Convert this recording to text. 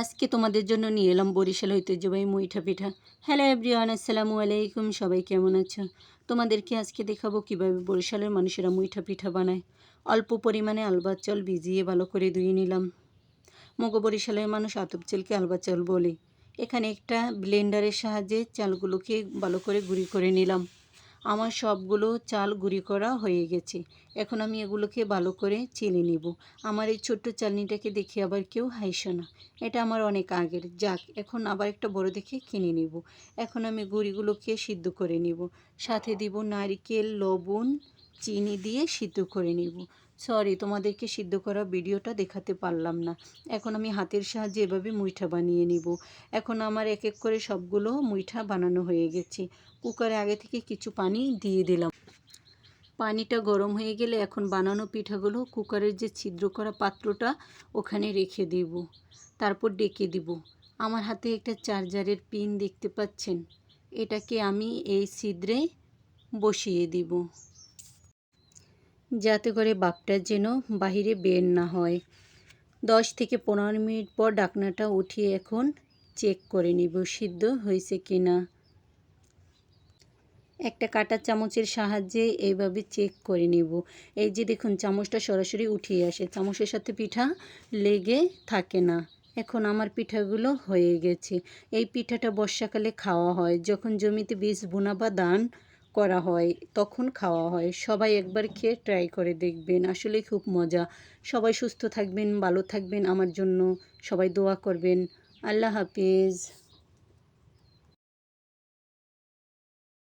আজকে তোমাদের জন্য নিয়ে এলাম বরিশাল ঐতিহ্যবাহী মুইঠা পিঠা। হ্যালো এভরিওয়ান আসসালামু আলাইকুম, সবাই কেমন আছো? তোমাদেরকে আজকে দেখাবো কীভাবে বরিশালের মানুষেরা মুইঠা পিঠা বানায়। অল্প পরিমাণে আলবাত চাল ভিজিয়ে ভালো করে ধুয়ে নিলাম। মগ বরিশালের মানুষ আতপ চালকে আলবা চাল বলে। এখানে একটা ব্লেন্ডারের সাহায্যে চালগুলোকে ভালো করে গুঁড়ি করে নিলাম। আমার সবগুলো চাল গুঁড়ি করা হয়ে গেছে। এখন আমি এগুলোকে ভালো করে চিনে নিব। আমার এই ছোট্ট চালনিটাকে দেখে আবার কেউ হাইসো না। এটা আমার অনেক আগের। যাক, এখন আবার একটা বড় দেখে কিনে নিব। এখন আমি গুঁড়িগুলোকে সিদ্ধ করে নিব। সাথে দিব নারিকেল, লবণ, চিনি দিয়ে সিদ্ধ করে নিব। সরি তোমাদেরকে সিদ্ধ করা ভিডিওটা দেখাতে পারলাম না। এখন আমি হাতের সাহায্যে এভাবে মুইঠা বানিয়ে নিব। এখন আমার এক এক করে সবগুলো মুইঠা বানানো হয়ে গেছে। কুকারে আগে থেকে কিছু পানি দিয়ে দিলাম। পানিটা গরম হয়ে গেলে এখন বানানো পিঠাগুলো কুকারের যে ছিদ্র করা পাত্রটা, ওখানে রেখে দেব। তারপর ডেকে দিব। আমার হাতে একটা চার্জারের পিন দেখতে পাচ্ছেন। এটাকে আমি এই ছিদ্রে বসিয়ে দিব। যাতে করে বাপটা যেন বাহিরে বের না হয়। দশ থেকে পনেরো মিনিট পর ডাকনাটা উঠিয়ে এখন চেক করে নিব, সিদ্ধ হয়েছে কি না। একটা কাটা চামচের সাহায্যে এইভাবে চেক করে নেব। এই যে দেখুন, চামচটা সরাসরি উঠিয়ে আসে। চামচের সাথে পিঠা লেগে থাকে না। এখন আমার পিঠাগুলো হয়ে গেছে। এই পিঠাটা বর্ষাকালে খাওয়া হয়। যখন জমিতে বীজ, বোনা বা দান করা হয়, তখন খাওয়া হয়। সবাই একবার খেয়ে ট্রাই করে দেখবেন। আসলে খুব মজা। সবাই সুস্থ থাকবেন, ভালো থাকবেন। আমার জন্য সবাই দোয়া করবেন। আল্লাহ হাফিজ।